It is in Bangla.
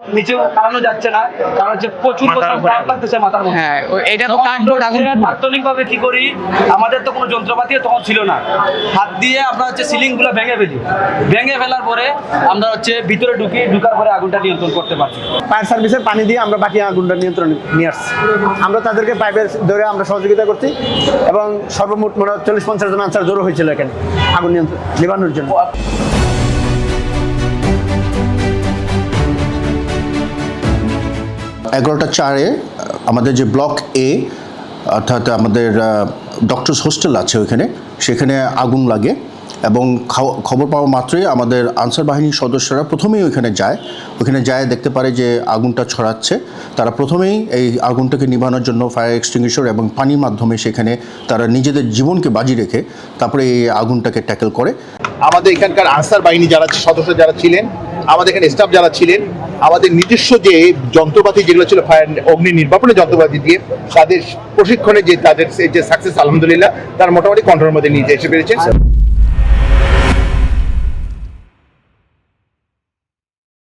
নিচে যাচ্ছে না কারণ হচ্ছে প্রচুর লাগতেছে মাথার মধ্যে। হ্যাঁ এটা তো কি করি আমাদের তো কোনো যন্ত্রপাতি তখন ছিল না। হাত দিয়ে আমরা হচ্ছে সিলিংগুলো ভেঙে ফেলি। ভেঙে ফেলার পরে আমরা হচ্ছে ভিতরে ঢুকি ঢুকার পরে আগুনটা নিয়ন্ত্রণ করতে পারছি। ফায়ার সার্ভিসের পানি দিয়ে আমরা বাকি আগুনটা নিয়ন্ত্রণে নিয়ে আসছি। আমরা তাদেরকে পাইপের ধরে আমরা সহযোগিতা করছি এবং সর্বমোট মনে হয় চল্লিশ পঞ্চাশ জন আনসার জড়ো হয়েছিল এখানে আগুন নিয়ন্ত্রণ নিবানোর জন্য। এগারোটা চারে আমাদের যে ব্লক এ অর্থাৎ আমাদের ডক্টরস হোস্টেল আছে ওইখানে, সেখানে আগুন লাগে এবং খবর পাওয়া মাত্রই আমাদের আনসার বাহিনীর সদস্যরা প্রথমেই ওইখানে যায়। ওইখানে যায়, দেখতে পারে যে আগুনটা ছড়াচ্ছে। তারা প্রথমেই এই আগুনটাকে নিভানোর জন্য ফায়ার এক্সটিংগুইশার এবং পানির মাধ্যমে সেখানে তারা নিজেদের জীবনকে বাজি রেখে তারপরে এই আগুনটাকে ট্যাকেল করে। আমাদের এখানকার আনসার বাহিনী যারা সদস্য যারা ছিলেন আমাদের এখানে স্টাফ যারা ছিলেন, আমাদের নিজস্ব যে যন্ত্রপাতি যেগুলো ছিল ফায়ার অগ্নি নির্বাপনের যন্ত্রপাতি দিয়ে তাদের প্রশিক্ষণে যে তাদের যে সাকসেস আলহামদুলিল্লাহ, তারা মোটামুটি কন্ট্রোলের মধ্যে নিয়ে যেতে পেরেছেন।